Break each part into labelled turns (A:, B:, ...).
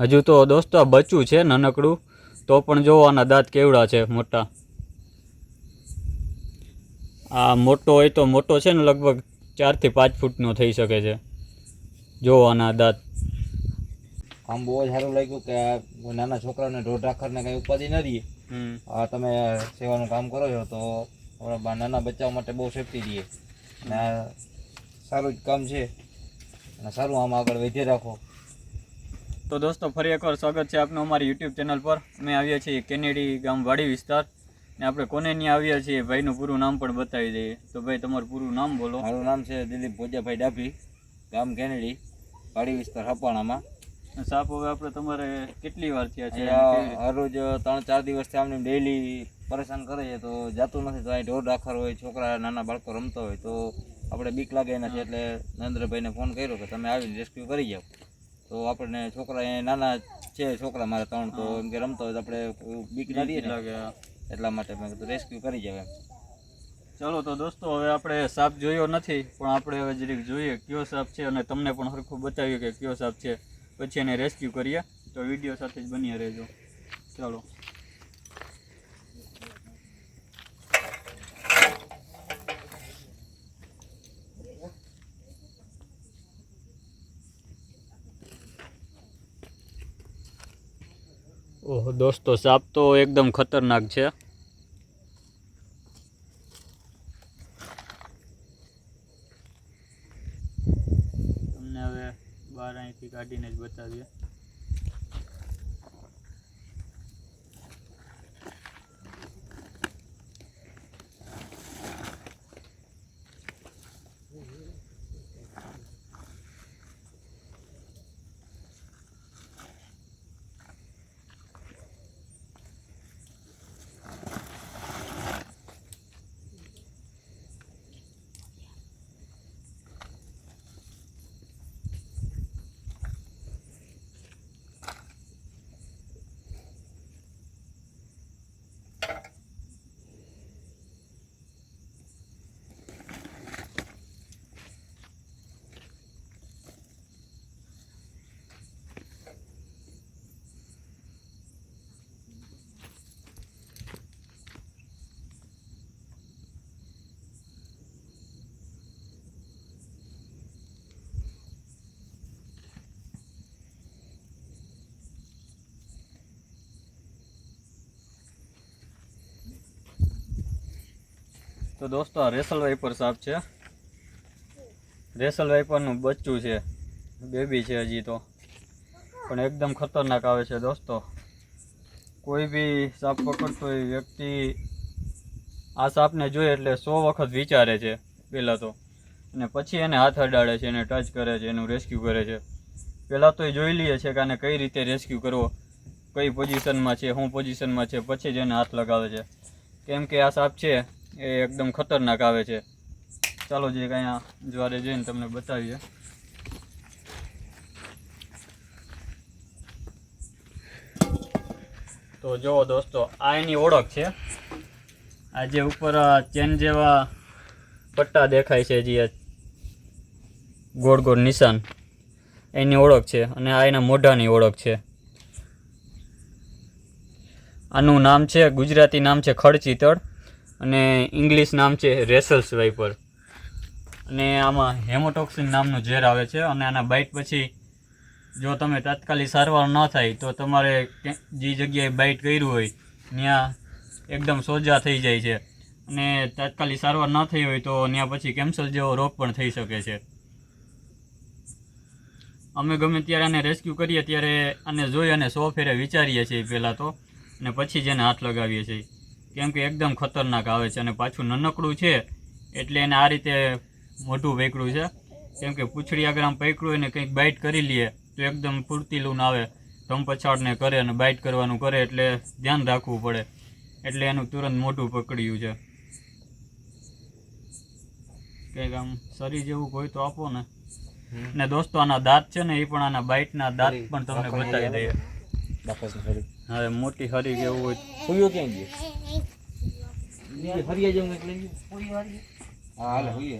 A: હજુ તો દોસ્તો આ બચ્ચું છે નાનકડું તો પણ જોવો આના દાંત કેવડા છે મોટા. આ મોટો હોય તો મોટો છે ને લગભગ ચારથી પાંચ ફૂટનો થઈ શકે છે. જોવો આના દાંત.
B: આમ બહુ જ સારું લાગ્યું કે આ નાના છોકરાને ઢોઢ રાખરને કંઈ ઉપાધિ ન રહીએ આ તમે સેવાનું કામ કરો છો તો આપણા નાના બચ્ચાઓ માટે બહુ સેફટી દઈએ અને આ સારું જ કામ છે. અને સારું આમ આગળ વધી રાખો.
A: તો દોસ્તો ફરી એકવાર સ્વાગત છે આપનું અમારી યુટ્યુબ ચેનલ પર. અમે આવ્યા છીએ કેનેડી ગામ વાડી વિસ્તાર. ને આપણે કોને ત્યાં આવ્યા છીએ ભાઈનું પૂરું નામ પણ બતાવી દઈએ. તો ભાઈ તમારું પૂરું નામ બોલો.
B: મારું નામ છે દિલીપ ભોજાભાઈ ડાભી ગામ કેનેડી વાડી વિસ્તાર હપાણામાં.
A: સાપ હવે આપણે તમારે કેટલી વાર થયા છે?
B: હરરોજ ત્રણ ચાર દિવસથી આમને ડેઈલી પરેશાન કરે છે તો જાતું નથી તો અહીં ઢોર રાખર હોય છોકરા નાના બાળકો રમતા હોય તો આપણે બીક લાગે એનાથી. એટલે નરેન્દ્રભાઈને ફોન કર્યો કે તમે આવીને રેસ્ક્યુ કરી જાઓ. તો આપણને છોકરા નાના છે છોકરા મારે ત્રણ તો એમ કે રમતા હોય તો આપણે બીક ના.
A: દઈએ
B: એટલા માટે મેં કીધું રેસ્ક્યુ કરી જાય
A: ચલો તો દોસ્તો હવે આપણે સાપ જોયો નથી પણ આપણે હવે જરીક જોઈએ કયો સાપ છે અને તમને પણ સરખું બતાવ્યું કે કયો સાપ છે. પછી એને રેસ્ક્યુ કરીએ તો વીડિયો સાથે જ બન્યા રહેજો. ચાલો. ઓહો દોસ્તો સાપ તો એકદમ ખતરનાક છે. તમને હવે બહાર અહીંથી કાઢીને જ બતાવીએ. તો દોસ્તો, આ રેસલ વાઇપર સાપ છે. રેસલ વાઇપરનું બચ્ચું છે. બેબી છે હજી તો. પણ એકદમ ખતરનાક આવે છે દોસ્તો. કોઈ બી સાપ પકડતો એ વ્યક્તિ આ સાપને જોઈએ એટલે સો વખત વિચારે છે પહેલાં તો. અને પછી એને હાથ અડાડે છે, એને ટચ કરે છે, એનું રેસ્ક્યુ કરે છે. પહેલાં તો એ જોઈ લઈએ છે કે આને કઈ રીતે રેસ્ક્યુ કરવો. કઈ પોઝિશનમાં છે શું પોઝિશનમાં છે, પછી જ એને હાથ લગાવે છે. કેમ કે આ સાપ છે એ એકદમ ખતરનાક આવે છે. ચાલો જે અહીંયા જ્વારે જઈને તમને બતાવીએ. તો જુઓ દોસ્તો, આ એની ઓળખ છે. આ જે ઉપર ચેન જેવા પટ્ટા દેખાય છે જે ગોળ ગોળ નિશાન, એની ઓળખ છે અને આ એના મોઢાની ઓળખ છે. આનું નામ છે, ગુજરાતી નામ છે ખડચીતળ. અને ઇંગ્લિશ નામ છે રેસલ્સ વાઇપર અને આમાં હેમોટોક્સિન નામનું ઝેર આવે છે અને આના બાઇટ પછી જો તમે તાત્કાલિક સારવાર ન થાય તો તમારે જે જગ્યાએ બાઇટ કર્યું હોય, ત્યાં એકદમ સોજા થઈ જાય છે. અને તાત્કાલિક સારવાર ન થઈ હોય તો ત્યાં પછી કેન્સર જેવો રોગ પણ થઈ શકે છે. અમે ગમે ત્યારે આને રેસ્ક્યુ કરીએ ત્યારે આને જોઈ અને સો ફેરે વિચારીએ છીએ પહેલાં તો, અને પછી જ એને હાથ લગાવીએ છીએ. કેમ કે એકદમ ખતરનાક આવે છે અને પાછું નનકડું છે એટલે એને આ રીતે મોઢું વેકડું છે. કેમ કે પૂછડી આગળ આમ પકડ્યું હોય ને કંઈક બાઇટ કરી લઈએ તો એકદમ ફૂર્તીલું આવે. ધમ પછાડને કરે અને બાઇટ કરવાનું કરે એટલે ધ્યાન રાખવું પડે. એટલે એનું તુરંત મોઢું પકડ્યું છે. કંઈક આમ શરીર જેવું કોઈ તો આપો ને. ને દોસ્તો આના દાંત છે ને એ પણ આના બાઇટના દાંત પણ તમને બતાવી દઈએ. હવે મોટી હરી કે એવું હોય.
B: હુયો ક્યાં ગયો ફરિયા જેવું કંઈક લઈ ગયો. હા હાલે હુઈએ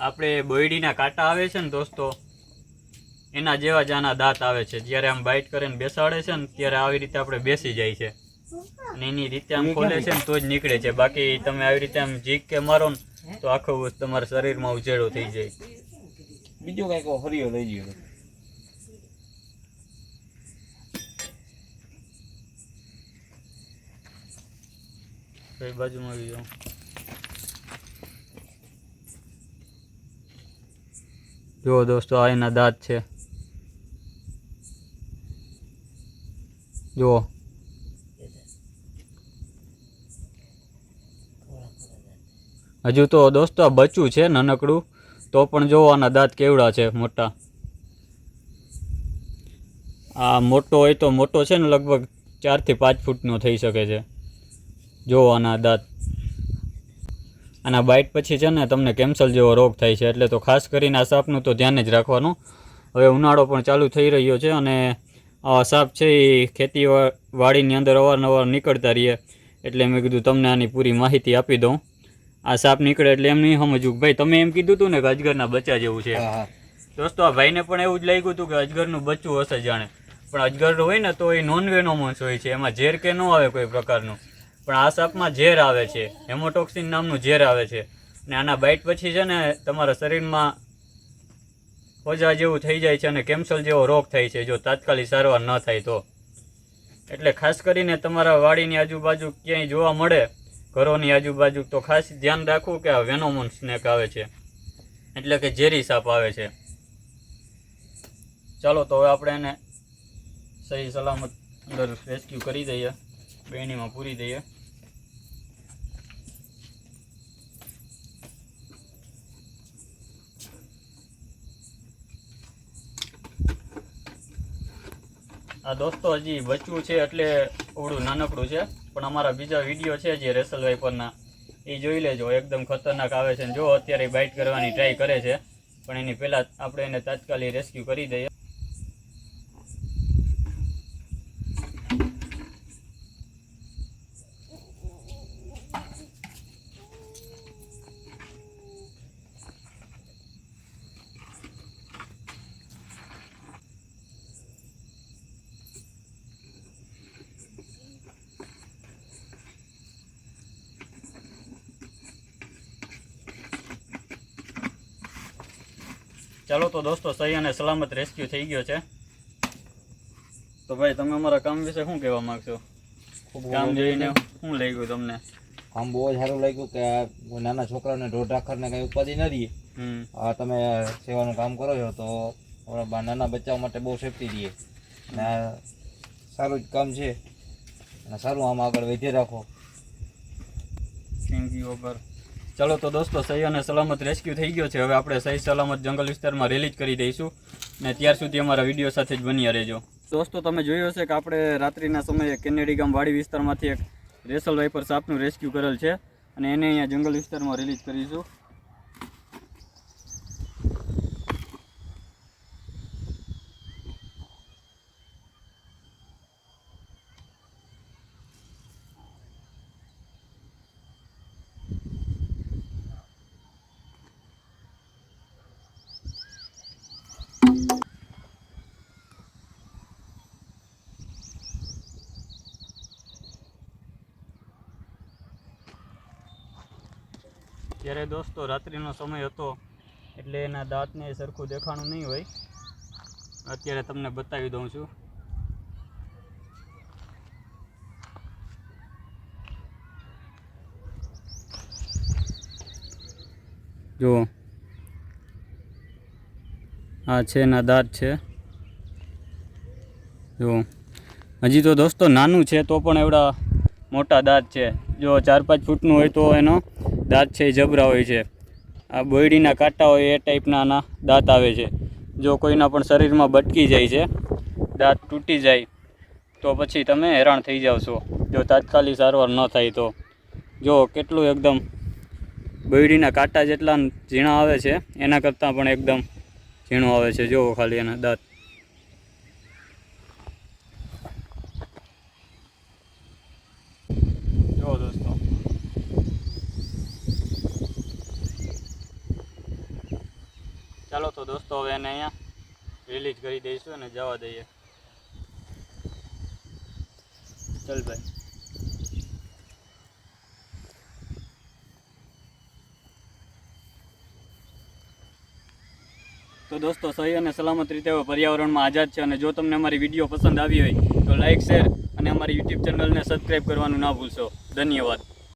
A: આપણે બોયડીના કાંટા આવે છે ને દોસ્તો એના જેવા જ આના દાંત આવે છે. જ્યારે આમ બાઇટ કરીને બેસાડે છે ને ત્યારે આવી રીતે આપણે બેસી જાય છે. અને એની રીતે આમ ખોલે છે ને તો જ નીકળે છે. બાકી તમે આવી રીતે આમ જીક કે મારો ને તો આખું તમારા શરીરમાં ઉજેડો થઈ જાય.
B: બીજું કંઈક હરિયો લઈ ગયો.
A: કઈ બાજુમાં આવી જાઉં જુઓ દોસ્તો, આ એના દાંત છે. જુઓ. હજુ તો દોસ્તો આ બચ્ચું છે નાનકડું, તો પણ જોવો આના દાંત કેવડા છે મોટા. આ મોટો હોય તો મોટો છે ને લગભગ ચારથી પાંચ ફૂટનો થઈ શકે છે. જોવો આના દાંત આના બાઇટ પછી છે ને તમને કેન્સર જેવો રોગ થાય છે એટલે તો ખાસ કરીને આ સાપનું તો ધ્યાન જ રાખવાનું. હવે ઉનાળો પણ ચાલુ થઈ રહ્યો છે અને આવા સાપ છે એ ખેતી વાડીની અંદર અવારનવાર નીકળતા રહીએ એટલે મેં કીધું તમને આની પૂરી માહિતી આપી દઉં. આ સાપ નીકળે એટલે એમ નહીં સમજવું. ભાઈ તમે એમ કીધું હતું ને કે અજગરના બચ્ચા જેવું છે. દોસ્તો આ ભાઈને પણ એવું જ લાગ્યું હતું કે અજગરનું બચ્ચું હશે જાણે. પણ અજગર હોય ને તો એ નોન વેનોમસ હોય છે. એમાં ઝેર કે ન આવે કોઈ પ્રકારનું. પણ આ સાપમાં ઝેર આવે છે. હેમોટોક્સિન નામનું ઝેર આવે છે. અને આના બાઇટ પછી છે ને તમારા શરીરમાં હોજા જેવું થઈ જાય છે અને કેન્સર જેવો રોગ થાય છે, જો તાત્કાલિક સારવાર ન થાય તો. એટલે ખાસ કરીને તમારા વાડીની આજુબાજુ ક્યાંય જોવા મળે, ઘરોની આજુબાજુ, તો ખાસ ધ્યાન રાખવું કે આ વેનોમોન સ્નેક આવે છે. એટલે કે ઝેરી સાપ આવે છે. ચાલો, તો હવે આપણે એને સહી સલામત અંદર રેસ્ક્યુ કરી દઈએ. બેણીમાં પૂરી દઈએ. આ દોસ્તો હજી બચ્યું છે એટલે ઓળું નાનકડું છે. પણ અમારા બીજા વીડિયો છે જે રેસલ વાઇપરના એ જોઈ લેજો, એકદમ ખતરનાક આવે છે જો અત્યારે બાઇટ કરવાની ટ્રાય કરે છે. પણ એની પહેલાં આપણે એને તાત્કાલિક રેસ્ક્યુ કરી દઈએ. ચાલો તો દોસ્તો સહી અને સલામત રેસ્ક્યુ થઈ ગયો છે. તો ભાઈ તમે અમારા કામ વિશે શું કહેવા માગશો? કામ જોઈને શું લઈ ગયું તમને?
B: આમ બહુ જ સારું લાગ્યું કે નાના છોકરાઓને ઢોર રાખરને કંઈ ઉપાધિ ન રહીએ આ તમે સેવાનું કામ કરો છો તો નાના બચ્ચાઓ માટે બહુ સેફટી રહીએ અને આ સારું જ કામ છે. અને સારું આમ આગળ વધી રાખો.
A: થેન્ક યુ અગર ચાલો તો દોસ્તો, સહી અને સલામત રેસ્ક્યુ થઈ ગયો છે. હવે આપણે સહી સલામત જંગલ વિસ્તારમાં રિલીઝ કરી દઈશું ને ત્યાર સુધી અમારા વીડિયો સાથે જ બન્યા રહેજો. દોસ્તો, તમે જોયું હશે કે આપણે રાત્રિના સમયે કેનેડી ગામ વાડી વિસ્તારમાંથી એક રેસલ વાઇપર સાપનું રેસ્ક્યુ કરેલ છે અને એને અહીંયા જંગલ વિસ્તારમાં રિલીઝ કરીશું. ત્યારે દોસ્તો, રાત્રિનો સમય હતો એટલે એના દાંતને સરખું દેખાણું નહીં હોય. અત્યારે તમને બતાવી દઉં છું. જુઓ. આ છે એના દાંત છે. જુઓ. હજી તો દોસ્તો નાનું છે, તો પણ એવડા મોટા દાંત છે. જો ચાર પાંચ ફૂટનું હોય તો એનો દાંત છે એ જબરા હોય છે. આ બોયડીના કાંટા હોય એ ટાઈપના આના દાંત આવે છે. જો કોઈના પણ શરીરમાં બટકી જાય છે, દાંત તૂટી જાય, તો પછી તમે હેરાન થઈ જાવ છો. જો તાત્કાલિક સારવાર ન થાય તો. જો કેટલું એકદમ બોયડીના કાંટા જેટલા ઝીણા આવે છે, એના કરતાં પણ એકદમ ઝીણું આવે છે. જુઓ ખાલી એના દાંત જુઓ દોસ્તો ચાલો તો દોસ્તો હવે એને અહીંયા રિલીઝ કરી દઈશું અને જવા દઈએ. ચલ ભાઈ. તો દોસ્તો સહી અને સલામત રીતે હવે પર્યાવરણમાં આઝાદ છે અને જો તમને અમારી વીડિયો પસંદ આવી હોય તો લાઇક શેર અને અમારી યુટ્યુબ ચેનલને સબસ્ક્રાઈબ કરવાનું ના ભૂલશો. ધન્યવાદ.